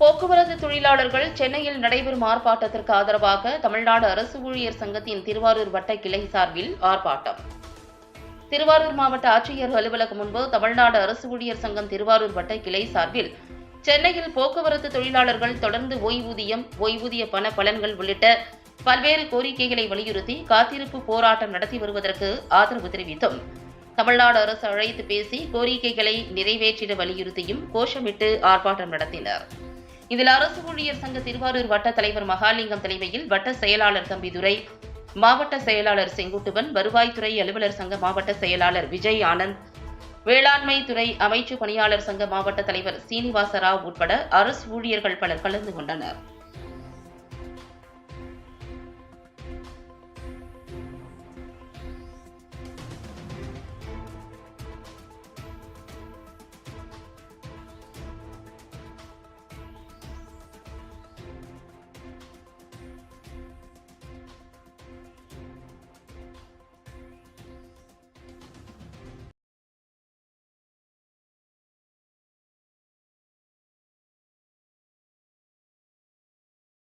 போக்குவரத்து தொழிலாளர்கள் சென்னையில் நடைபெறும் ஆர்ப்பாட்டத்திற்கு ஆதரவாக தமிழ்நாடு அரசு ஊழியர் சங்கத்தின் திருவாரூர் வட்ட கிளை சார்பில் ஆர்ப்பாட்டம். திருவாரூர் மாவட்ட ஆட்சியர் அலுவலகம் முன்பு தமிழ்நாடு அரசு ஊழியர் சங்கம் திருவாரூர் வட்ட கிளை சார்பில் சென்னையில் போக்குவரத்து தொழிலாளர்கள் தொடர்ந்து ஓய்வூதியம் ஓய்வூதிய பண பலன்கள் உள்ளிட்ட பல்வேறு கோரிக்கைகளை வலியுறுத்தி காத்திருப்பு போராட்டம் நடத்தி வருவதற்கு ஆதரவு தெரிவித்தும். தமிழ்நாடு அரசு அழைத்து பேசி கோரிக்கைகளை நிறைவேற்றிட வலியுறுத்தியும் கோஷமிட்டு ஆர்ப்பாட்டம் நடத்தினர். இதில் அரசு ஊழியர் சங்க திருவாரூர் வட்ட தலைவர் மகாலிங்கம் தலைமையில் வட்ட செயலாளர் தம்பிதுரை மாவட்ட செயலாளர் செங்குட்டுவன் வருவாய்த்துறை அலுவலர் சங்க மாவட்ட செயலாளர் விஜய் ஆனந்த் வேளாண்மை துறை அமைச்சு பணியாளர் சங்க மாவட்ட தலைவர் சீனிவாச ராவ் உட்பட அரசு ஊழியர்கள் பலர் கலந்து கொண்டனர்.